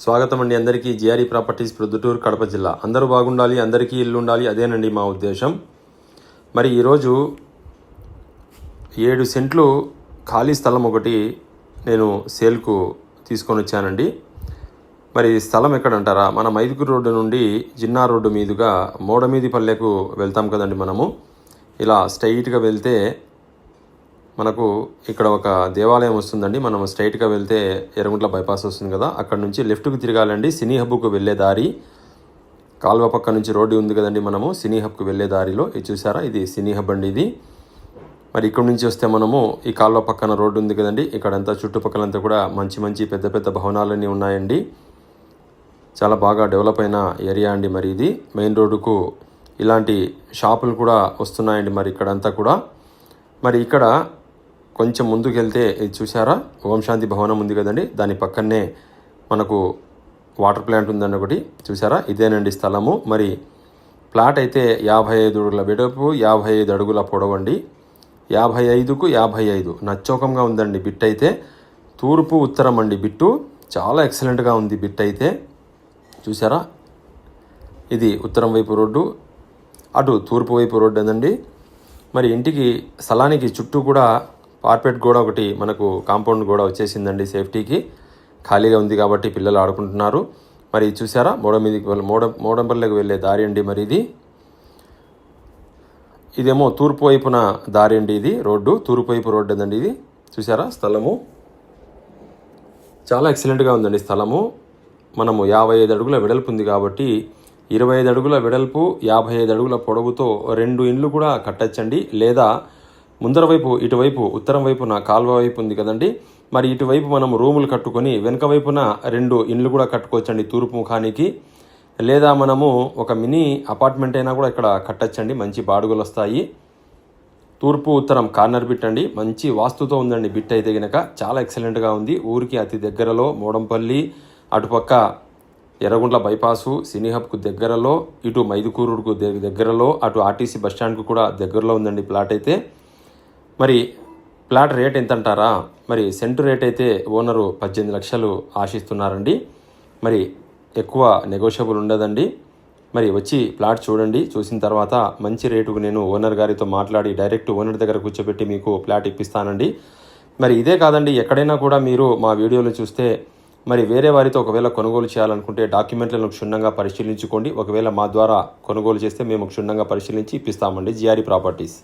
స్వాగతం అండి అందరికీ. జిఆర్ఈ ప్రాపర్టీస్ ప్రొద్దుటూరు కడప జిల్లా. అందరూ బాగుండాలి అందరికీ ఇల్లు ఉండాలి అదేనండి మా ఉద్దేశం. మరి ఈరోజు ఏడు సెంట్లు ఖాళీ స్థలం ఒకటి నేను సేల్కు తీసుకొని వచ్చానండి. మరి ఈ స్థలం ఎక్కడంటారా? మన మైదుకూరు రోడ్డు నుండి జిన్నా రోడ్డు మీదుగా మోడమీది పల్లెకు వెళ్తాం కదండి మనము. ఇలా స్ట్రైట్గా వెళ్తే మనకు ఇక్కడ ఒక దేవాలయం వస్తుందండి. మనం స్ట్రైట్గా వెళ్తే ఎర్రగుంట్ల బైపాస్ వస్తుంది కదా. అక్కడ నుంచి లెఫ్ట్కి తిరగాలండి. సినీ హబ్కు వెళ్ళే దారి. కాల్వ పక్క నుంచి రోడ్డు ఉంది కదండి మనము. సినీ హబ్కు వెళ్ళే దారిలో. ఇది చూసారా? ఇది సినీ హబ్ అండి ఇది. మరి ఇక్కడ నుంచి వస్తే మనము ఈ కాలువ పక్కన రోడ్డు ఉంది కదండి. ఇక్కడంతా చుట్టుపక్కలంతా కూడా మంచి మంచి పెద్ద పెద్ద భవనాలన్నీ ఉన్నాయండి. చాలా బాగా డెవలప్ అయిన ఏరియా అండి మరి ఇది. మెయిన్ రోడ్డుకు ఇలాంటి షాపులు కూడా వస్తున్నాయండి మరి ఇక్కడంతా కూడా. మరి ఇక్కడ కొంచెం ముందుకు వెళ్తే ఇది చూసారా ఓం శాంతి భవనం ఉంది కదండి. దాని పక్కనే మనకు వాటర్ ప్లాంట్ ఉందండి ఒకటి చూసారా ఇదేనండి స్థలము. మరి ప్లాట్ అయితే యాభై ఐదు అడుగుల వెడల్పు యాభై ఐదు అడుగుల పొడవండి. యాభై ఐదుకు యాభై ఐదు నచ్చోకంగా ఉందండి బిట్ అయితే. తూర్పు ఉత్తరం అండి బిట్టు. చాలా ఎక్సలెంట్గా ఉంది బిట్ అయితే. చూసారా ఇది ఉత్తరం వైపు రోడ్డు అటు తూర్పు వైపు రోడ్డు అందండి. మరి ఇంటికి స్థలానికి చుట్టూ కూడా పార్పెట్ గోడ ఒకటి మనకు కాంపౌండ్ గోడ వచ్చేసిందండి సేఫ్టీకి. ఖాళీగా ఉంది కాబట్టి పిల్లలు ఆడుకుంటున్నారు. మరి చూసారా? మోడ వెళ్ళ మోడ మోడంపల్లికి వెళ్ళే దారి అండి మరి ఇది. ఇదేమో తూర్పు వైపున దారి అండి ఇది రోడ్డు. తూర్పు వైపు రోడ్డు అండి ఇది. చూసారా? స్థలము. చాలా ఎక్సలెంట్గా ఉందండి స్థలము. మనము యాభై ఐదు అడుగుల వెడల్పు ఉంది కాబట్టి ఇరవై ఐదు అడుగుల వెడల్పు యాభై ఐదు అడుగుల పొడవుతో రెండు ఇండ్లు కూడా కట్టచ్చండి. లేదా ముందర వైపు ఇటువైపు ఉత్తరం వైపున కాల్వ వైపు ఉంది కదండి. మరి ఇటువైపు మనం రూములు కట్టుకొని వెనుక వైపున రెండు ఇండ్లు కూడా కట్టుకోవచ్చండి తూర్పు ముఖానికి. లేదా మనము ఒక మినీ అపార్ట్మెంట్ అయినా కూడా ఇక్కడ కట్టచ్చండి మంచి బాడుగలు వస్తాయి. తూర్పు ఉత్తరం కార్నర్ బిట్ అండి మంచి వాస్తుతో ఉందండి బిట్ అయితే గనక. చాలా ఎక్సలెంట్గా ఉంది. ఊరికి అతి దగ్గరలో మోడంపల్లి అటుపక్క ఎర్రగుంట్ల బైపాసు సినీహబ్కు దగ్గరలో ఇటు మైదుకూరుకు దగ్గరలో అటు ఆర్టీసీ బస్ స్టాండ్కు కూడా దగ్గరలో ఉందండి ప్లాట్ అయితే. మరి ప్లాట్ రేట్ ఎంత అంటారా మరి సెంటు రేట్ అయితే ఓనరు పద్దెనిమిది లక్షలు ఆశిస్తున్నారండి. మరి ఎక్కువ నెగోషియబుల్ ఉండదండి. మరి వచ్చి ప్లాట్ చూడండి. చూసిన తర్వాత మంచి రేటుకు నేను ఓనర్ గారితో మాట్లాడి డైరెక్ట్ ఓనర్ దగ్గర కూర్చోబెట్టి మీకు ప్లాట్ ఇప్పిస్తానండి. మరి ఇదే కాదండి ఎక్కడైనా కూడా మీరు మా వీడియోలు చూస్తే మరి వేరే వారితో ఒకవేళ కొనుగోలు చేయాలనుకుంటే డాక్యుమెంట్లను క్షుణ్ణంగా పరిశీలించుకోండి. ఒకవేళ మా ద్వారా కొనుగోలు చేస్తే మేము క్షుణ్ణంగా పరిశీలించి ఇప్పిస్తామండి. GRE properties.